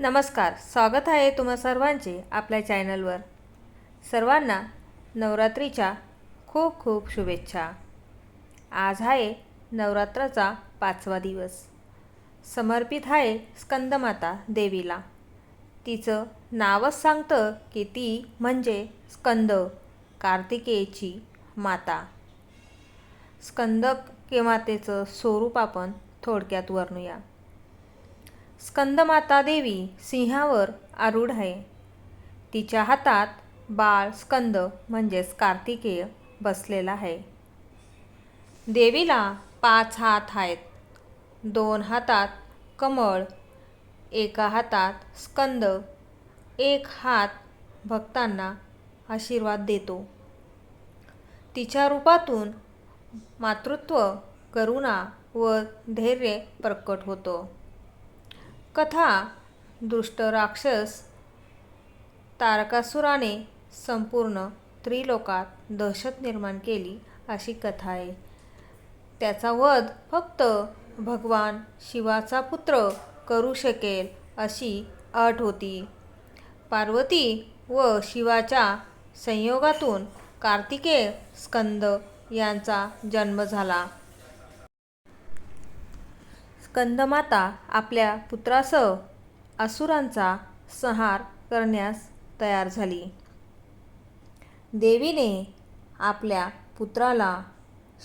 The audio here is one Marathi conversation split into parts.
नमस्कार स्वागत आहे तुम्हा सर्वांचे आपल्या चॅनलवर. सर्वांना नवरात्रीच्या खूप खूप शुभेच्छा. आज आहे नवरात्राचा पाचवा दिवस. समर्पित आहे स्कंदमाता देवीला. तिचं नावच सांगतं की ती म्हणजे स्कंद कार्तिकेयची माता. स्कंद के मातेचं स्वरूप आपण थोडक्यात वर्णूया. स्कंदमाता देवी सिंहावर आरूढ आहे. तिच्या हातात बाळ स्कंद म्हणजेच कार्तिकेय बसलेला आहे. देवीला पाच हात आहेत. दोन हातात कमळ एका हातात स्कंद एक हात भक्तांना आशीर्वाद देतो. तिच्या रूपातून मातृत्व करुणा व धैर्य प्रकट होतं. कथा दुष्ट राक्षस तारकासुराने संपूर्ण त्रिलोकात दहशत निर्माण केली अशी कथा आहे. त्याचा वध फक्त भगवान शिवाचा पुत्र करू शकेल अशी अट होती. पार्वती व शिवाच्या संयोगातून कार्तिकेय स्कंद यांचा जन्म झाला. स्कंदमाता आपल्या पुत्रासह असुरांचा संहार करण्यास तयार झाली. देवीने आपल्या पुत्राला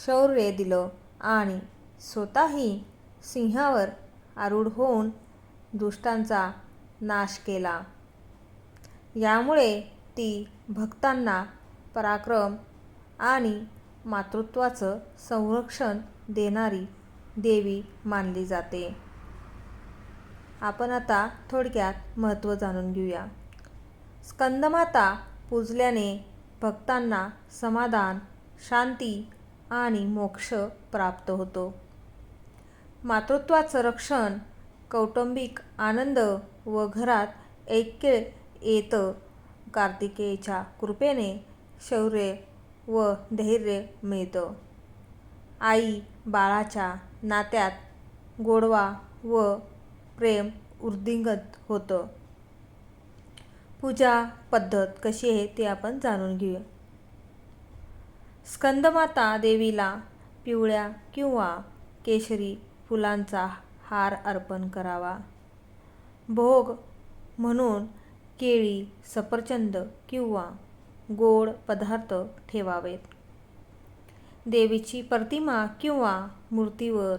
शौर्य दिलं आणि स्वतःही सिंहावर आरूढ होऊन दुष्टांचा नाश केला. यामुळे ती भक्तांना पराक्रम आणि मातृत्वाचं संरक्षण देणारी देवी मानली जाते. आपण आता थोडक्यात महत्त्व जाणून घेऊया. स्कंदमाता पूजल्याने भक्तांना समाधान शांती आणि मोक्ष प्राप्त होतो. मातृत्वाचं रक्षण कौटुंबिक आनंद व घरात ऐक्य येतं कार्तिकेयच्या कृपेने शौर्य व धैर्य मिळतं. आई बाळाच्या नात्यात गोडवा व प्रेम वृद्धिंगत होतं. पूजा पद्धत कशी आहे ते आपण जाणून घेऊया. स्कंदमाता देवीला पिवळ्या किंवा केशरी फुलांचा हार अर्पण करावा. भोग म्हणून केळी सफरचंद किंवा गोड पदार्थ ठेवावेत. देवीची प्रतिमा किंवा मूर्तीवर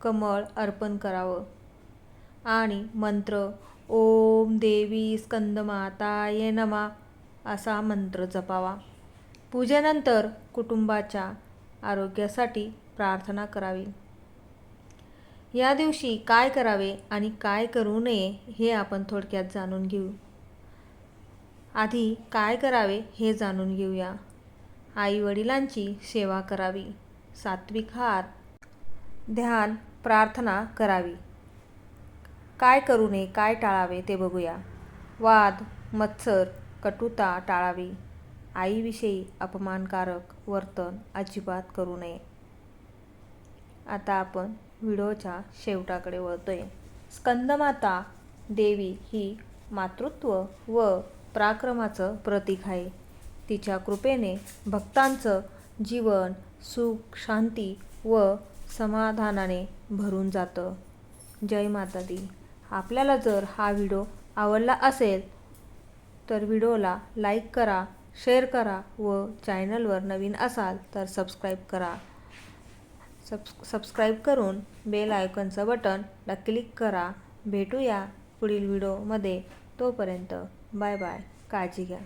कमळ अर्पण करावं. आणि मंत्र ओम देवी स्कंदमाताय नमा असा मंत्र जपावा. पूजेनंतर कुटुंबाच्या आरोग्यासाठी प्रार्थना करावी. या दिवशी काय करावे आणि काय करू नये हे आपण थोडक्यात जाणून घेऊ. आधी काय करावे हे जाणून घेऊया. आईवडिलांची सेवा करावी. सात्विक हार. ध्यान प्रार्थना करावी. काय करू नये काय टाळावे ते बघूया. वाद मत्सर कटुता टाळावी. आईविषयी अपमानकारक वर्तन अजिबात करू नये. आता आपण व्हिडिओच्या शेवटाकडे वळतोय. स्कंदमाता देवी ही मातृत्व व पराक्रमाचं प्रतीक आहे. तिच्या कृपेने भक्तांचं जीवन सुख शांती व समाधानाने भरून जातं. जय माता दी आपल्याला जर हा व्हिडिओ आवडला असेल तर व्हिडिओला लाईक करा शेअर करा व चॅनलवर नवीन असाल तर सबस्क्राईब करा. सब सबस्क्राईब करून बेल आयकॉनचं ड क्लिक करा. भेटूया पुढील व्हिडिओमध्ये. तोपर्यंत बाय बाय. काळजी घ्या.